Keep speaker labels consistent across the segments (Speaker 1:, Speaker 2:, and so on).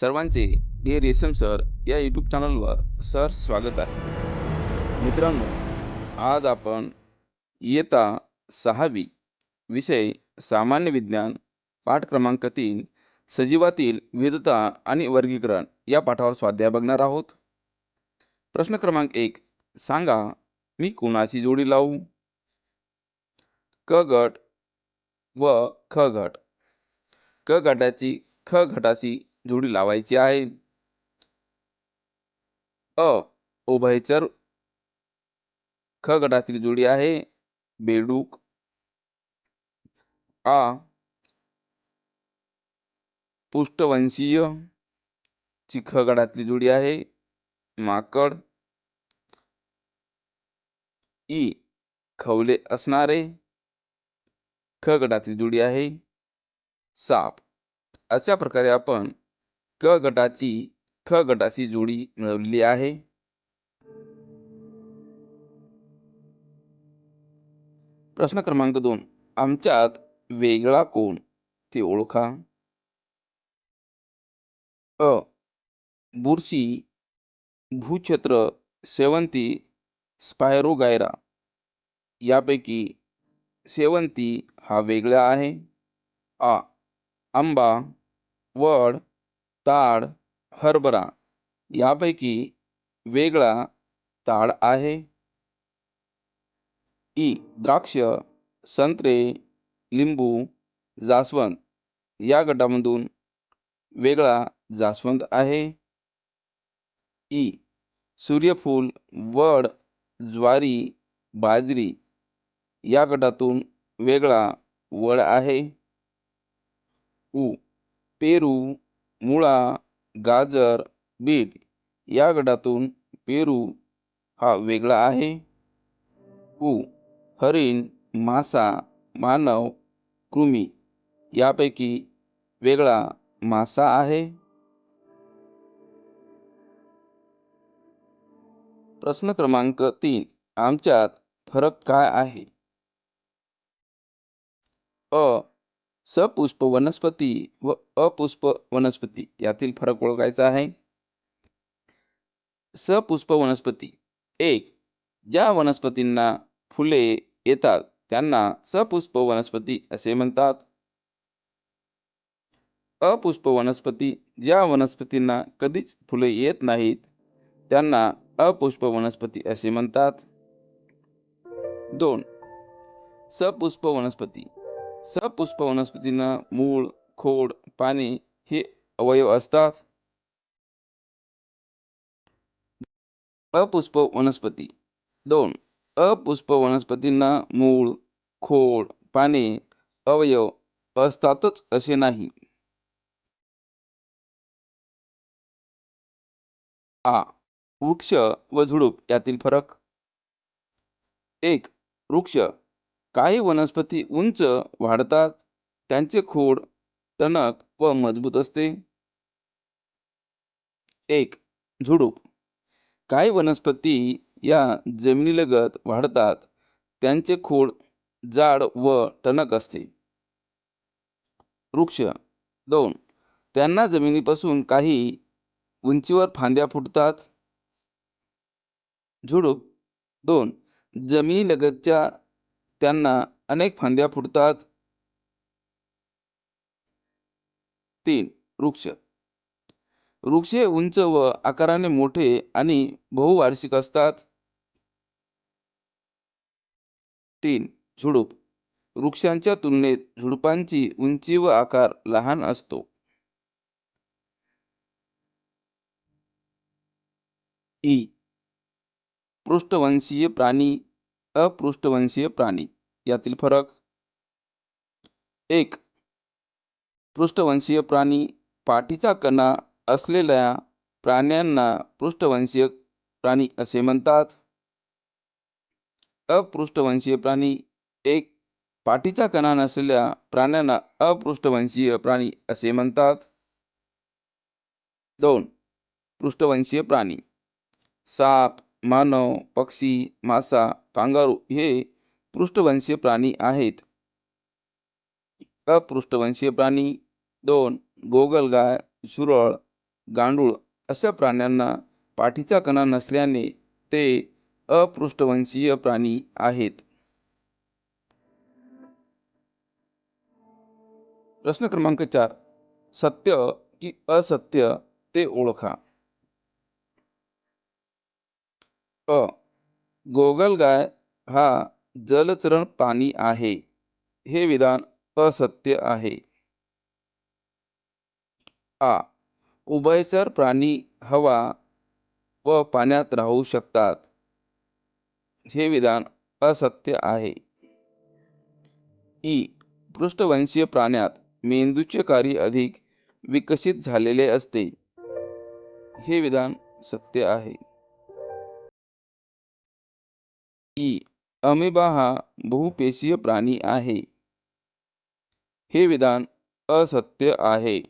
Speaker 1: सर्वांचे डी रेशम सर या यूट्यूब चॅनलवर सर स्वागत आहे. मित्रांनो आज आपण इयत्ता सहावी विषय सामान्य विज्ञान पाठ क्रमांक तीन सजीवातील विविधता आणि वर्गीकरण या पाठावर स्वाध्याय बघणार आहोत. प्रश्न क्रमांक एक सांगा मी कोणाची जोडी लावू? क गट व ख गट. क गटाची ख गटाची जोडी लावायची आहे. अ उभयचर ख गटातील जोडी आहे. बेडूक आ पृष्ठवंशीय ची ख गटातली जोडी आहे. माकड ई खवले असणारे ख गटातील जोडी आहे. साप. अशा प्रकारे आपण क गटाची ख गटाशी जोडी मिळवलेली आहे. प्रश्न क्रमांक दोन. आमच्यात वेगळा कोण? ते ओळखा. अ. बुरशी भूछत्र सेवंती स्पायरोगायरा. यापैकी सेवंती हा वेगळा आहे. आ. आंबा वड ताड, हरभरा यापैकी वेगळा ताड आहे. ई, द्राक्ष, संत्रे, लिंबू, जास्वंद या गटामधून वेगळा जास्वंद आहे. ई, सूर्यफूल, वड, ज्वारी, बाजरी या गटातून वेगळा वड आहे. उ, पेरू मुळा गाजर बीट या गटातून पेरू हा वेगळा आहे. उ हरिण मासा मानव कृमी यापैकी वेगळा मासा आहे. प्रश्न क्रमांक तीन आमच्यात फरक काय आहे? अ सपुष्प वनस्पती व अपुष्प वनस्पती यातील फरक ओळखायचा आहे. सपुष्प वनस्पती. एक ज्या वनस्पतींना फुले येतात त्यांना सपुष्प वनस्पती असे म्हणतात. अपुष्प वनस्पती ज्या वनस्पतींना कधीच फुले येत नाहीत त्यांना अपुष्प वनस्पती असे म्हणतात. दोन सपुष्प वनस्पती. सपुष्प वनस्पतींना मूळ खोड पाने हे अवयव असतात. अपुष्प वनस्पती दोन. अपुष्प वनस्पतींना मूळ खोड पाने अवयव असतातच असे नाही. आ. वृक्ष व झुडूप यातील फरक. एक. वृक्ष काही वनस्पती उंच वाढतात त्यांचे खोड टणक व मजबूत असते. एक झुडूप. काही वनस्पती या जमिनीलगत वाढतात त्यांचे खोड जाड व टणक असते. वृक्ष. दोन त्यांना जमिनीपासून काही उंचीवर फांद्या फुटतात. झुडूप. दोन जमिनीलगतच्या त्यांना अनेक फांद्या फुटतात. तीन वृक्ष. वृक्ष हे उंच व आकाराने मोठे आणि बहुवार्षिक असतात. तीन झुडूप. वृक्षांच्या तुलनेत झुडुपांची उंची व आकार लहान असतो. ई. पृष्ठवंशीय प्राणी अपृष्ठवंशीय प्राणी. यातील फरक? एक. पृष्ठवंशीय प्राणी पाठीचा कणा असलेल्या प्राण्यांना पृष्ठवंशीय प्राणी असे म्हणतात. अपृष्ठवंशीय प्राणी एक. पाठीचा कणा नसलेल्या प्राण्यांना अपृष्ठवंशीय प्राणी असे म्हणतात. दोन. पृष्ठवंशीय प्राणी. साप मानव पक्षी मासा कांगारू हे पृष्ठवंशीय प्राणी आहेत. अपृष्ठवंशीय प्राणी दोन गोगलगाय सुरळ गांडूळ अशा प्राण्यांना पाठीचा कणा नसल्याने ते अपृष्ठवंशीय प्राणी आहेत. प्रश्न क्रमांक चार सत्य की असत्य ते ओळखा. अ गोगलगाय हा जलचरण प्राणी आहे. हे विधान असत्य आहे. आ. उभयचर प्राणी हवा व पाण्यात राहू शकतात. हे विधान असत्य आहे. ई. पृष्ठवंशीय प्राण्यात मेंदूचे कार्य अधिक विकसित झालेले असते. हे विधान सत्य आहे. की अमिबा हा बहुपेशीय प्राणी आहे. हे विधान असत्य आहे.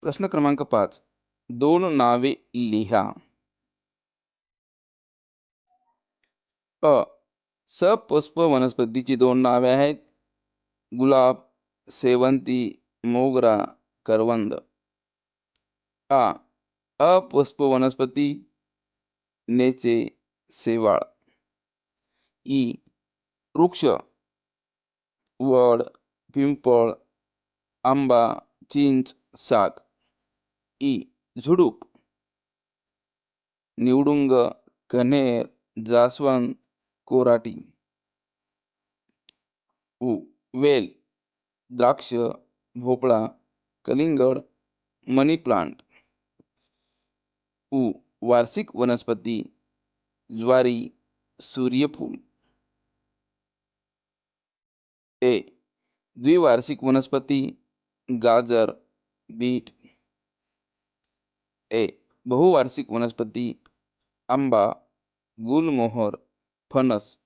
Speaker 1: प्रश्न क्रमांक पाच. दोन नावे लिहा. अ. सपुष्प वनस्पतीची दोन नावे आहेत. गुलाब सेवंती मोगरा करवंद. आ. अपुष्प वनस्पती नेचे शेवाळ ई. वृक्ष वड पिंपळ आंबा चिंच साग. ई. झुडूप. निवडुंग कन्हेर जास्वंद कोराटी. उ. वेल द्राक्ष भोपळा कलिंगड मनी प्लांट. उ वार्षिक वनस्पती ज्वारी सूर्यफूल. ए द्विवार्षिक वनस्पती गाजर बीट. ए बहुवार्षिक वनस्पती आंबा गुलमोहर फणस.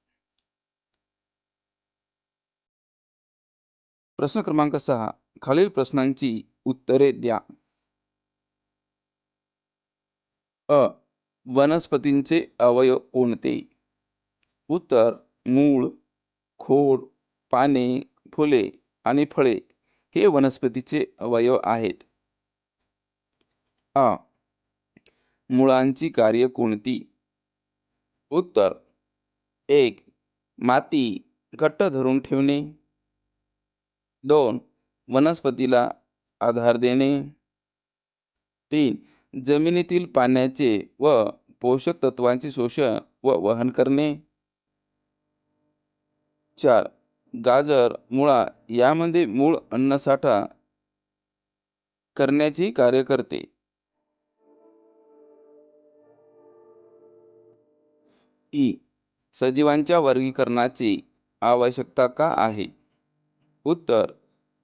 Speaker 1: प्रश्न क्रमांक सहा खालील प्रश्नांची उत्तरे द्या. अ वनस्पतींचे अवयव कोणते? उत्तर मूळ खोड पाने फुले आणि फळे हे वनस्पतीचे अवयव आहेत. आ मुळांची कार्य कोणती? उत्तर एक माती घट्ट धरून ठेवणे. दोन वनस्पतीला आधार देणे. तीन जमिनीतील पाण्याचे व पोषक तत्वांचे शोषण व वहन करणे. चार. गाजर मुळा यामध्ये मूळ अन्नसाठा करण्याची कार्य करते. ई. सजीवांच्या वर्गीकरणाची आवश्यकता का आहे? उत्तर.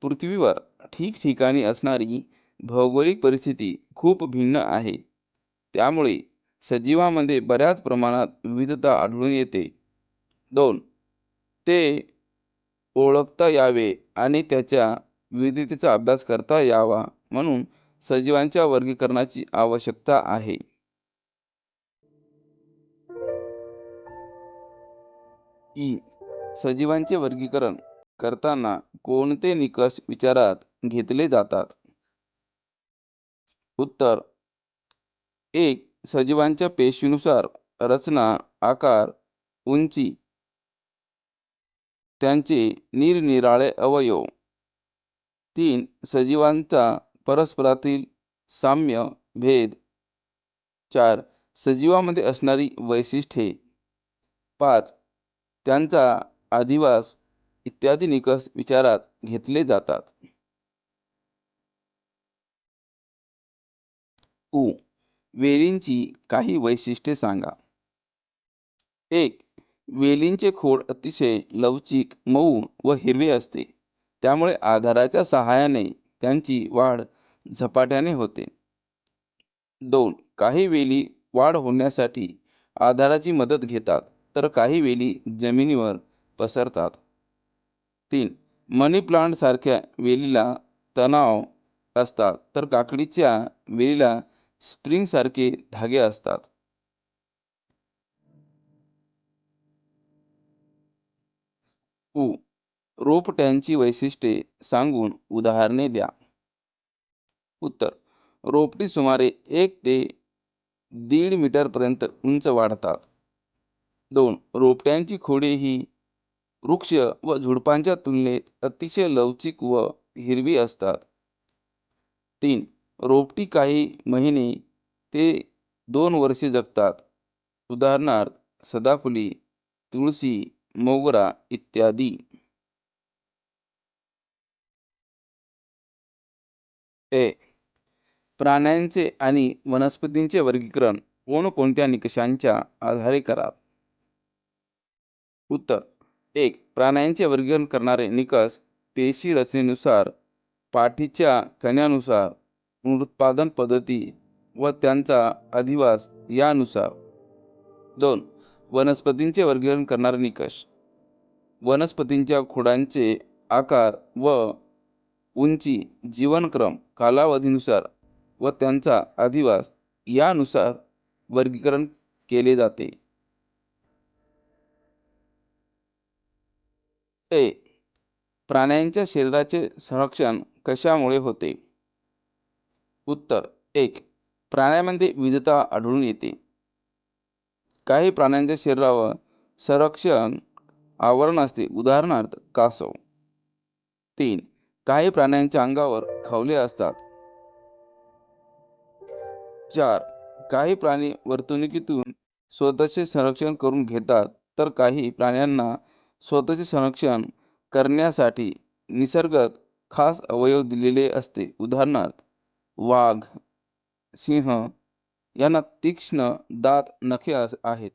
Speaker 1: पृथ्वीवर ठिकठिकाणी असणारी भौगोलिक परिस्थिती खूप भिन्न आहे. त्यामुळे सजीवामध्ये बऱ्याच प्रमाणात विविधता आढळून येते. दोन ते ओळखता यावे आणि त्याच्या विविधतेचा अभ्यास करता यावा म्हणून सजीवांच्या वर्गीकरणाची आवश्यकता आहे. ई सजीवांचे वर्गीकरण करताना कोणते निकष विचारात घेतले जातात? उत्तर. एक सजीवांच्या पेशीनुसार रचना आकार उंची त्यांचे निरनिराळे अवयव. तीन सजीवांचा परस्परातील साम्य भेद. चार सजीवामध्ये असणारी वैशिष्ट्ये. पाच त्यांचा अधिवास इत्यादी निकष विचारात घेतले जातात. उ वेलींची काही वैशिष्ट्ये सांगा. एक वेलींचे खोड अतिशय लवचिक मऊ व हिरवे असते. त्यामुळे आधाराच्या सहाय्याने त्यांची वाढ झपाट्याने होते. दोन काही वेली वाढ होण्यासाठी आधाराची मदत घेतात तर काही वेली जमिनीवर पसरतात. तीन मनी प्लांट सारख्या वेलीला तणाव असतात तर काकडीच्या वेलीला स्प्रिंगसारखे धागे असतात. उ. रोपट्यांची वैशिष्ट्ये सांगून उदाहरणे द्या. उत्तर. रोपटी सुमारे एक ते दीड मीटरपर्यंत उंच वाढतात. दोन. रोपट्यांची खोडे ही वृक्ष व झुडपांच्या तुलनेत अतिशय लवचिक व हिरवी असतात. तीन. रोपटी काही महिने ते दोन वर्षे जगतात. उदाहरणार्थ सदाफुली तुळशी मोगरा इत्यादी. ए. प्राण्यांचे आणि वनस्पतींचे वर्गीकरण कोणकोणत्या निकषांच्या आधारे करा उत्तर. एक प्राण्यांचे वर्गीकरण करणारे निकष पेशी रचनेनुसार पाठीच्या कण्यानुसार पुनरुत्पादन पद्धती व त्यांचा अधिवास यानुसार. दोन वनस्पतींचे वर्गीकरण करणारे निकष. वनस्पतींच्या खोडांचे आकार व उंची जीवनक्रम कालावधीनुसार व त्यांचा अधिवास यानुसार वर्गीकरण केले जाते. ए प्राण्यांच्या शरीराचे संरक्षण कशामुळे होते? उत्तर एक. प्राण्यामध्ये विविधता आढळून येते. काही प्राण्यांच्या शरीरावर संरक्षण आवरण असते. उदाहरणार्थ कासव. तीन. काही प्राण्यांच्या अंगावर खवले असतात. चार. काही प्राणी वर्तणुकीतून स्वतःचे संरक्षण करून घेतात तर काही प्राण्यांना स्वतःचे संरक्षण करण्यासाठी निसर्गात खास अवयव दिलेले असते. उदाहरणार्थ वाघ सिंह यांना तीक्ष्ण दात नखे आहेत.